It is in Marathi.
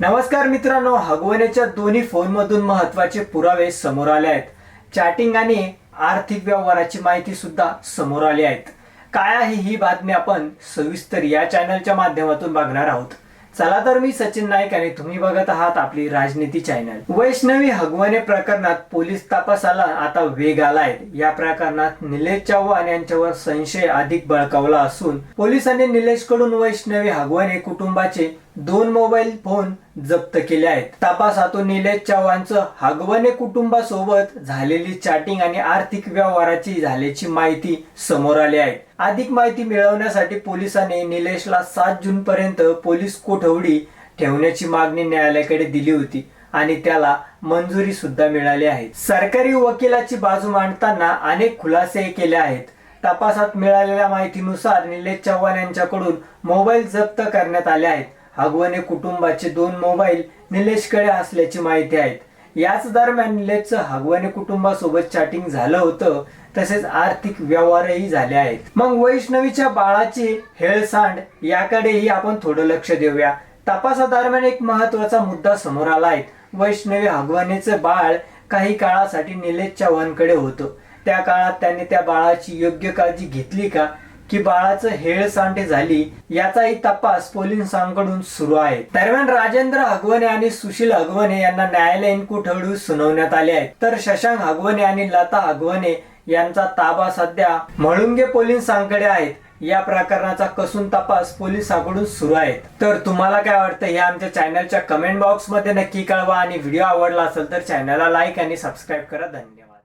नमस्कार मित्रांनो हगवण्याच्या दोन्ही फोनमधून महत्त्वाचे पुरावे समोर आले आहेत. चॅटिंग आणि आर्थिक व्यवहाराची माहिती सुद्धा समोर आली आहेत. काय आहे ही बातमी आपण सविस्तर या चॅनलच्या माध्यमातून बघणार आहोत. चला तर मी सचिन नाईक आणि तुम्ही बघत आहात आपली राजनीती चॅनल वैष्णवी हगवणे प्रकरणात पोलीस तपासाला आता वेग आलाय. या प्रकरणात निलेश चव्हाण यांच्यावर संशय अधिक बळकावला असून पोलिसांनी निलेशकडून वैष्णवी हगवणे कुटुंबाचे दोन मोबाईल फोन जप्त केले आहेत. तपासातून निलेश चव्हाणचं हगवणे कुटुंबासोबत झालेली चॅटिंग आणि आर्थिक व्यवहाराची झाल्याची माहिती समोर आली आहे. अधिक माहिती मिळवण्यासाठी पोलिसांनी निलेशला सात जून पर्यंत पोलीस कोठवडी ठेवण्याची मागणी न्यायालयाकडे दिली होती आणि त्याला मंजुरी सुद्धा मिळाली आहे. सरकारी वकिलाची बाजू मांडताना अनेक खुलासे केले आहेत. तपासात मिळालेल्या माहितीनुसार निलेश चव्हाण यांच्याकडून मोबाईल जप्त करण्यात आले आहेत. हगवणे कुटुंबाचे दोन मोबाईल निलेशकडे असल्याची माहिती आहेत. याच दरम्यान निलेशचं हगवणे कुटुंबासोबत चॅटिंग झालं होतं तसेच आर्थिक व्यवहारही झाले आहेत. मग वैष्णवीच्या बाळाची हेळसांड याकडेही आपण थोडं लक्ष देऊया. तपासादरम्यान एक महत्त्वाचा मुद्दा समोर आला आहे. वैष्णवी हगवणेचं बाळ काही काळासाठी निलेश चव्हाणकडे होतं. त्या काळात त्याने त्या बाळाची योग्य काळजी घेतली का? की बाळाचं हेळसांडे झाली याचाही तपास पोलिसांकडून सुरू आहे. दरम्यान राजेंद्र हगवणे आणि सुशील हगवणे यांना न्यायालयीन कोठडी सुनावण्यात आले आहे. तर शशांक हगवणे आणि लता हगवणे यांचा ताबा सध्या म्हाळुंगे पोलिसांकडे आहेत या प्रकरणाचा कसून तपास पोलिसांकडून सुरू आहे. तर तुम्हाला काय वाटतं हे आमच्या चॅनलच्या कमेंट बॉक्समध्ये नक्की कळवा आणि व्हिडिओ आवडला असेल तर चॅनलला लाईक आणि सबस्क्राईब करा. धन्यवाद.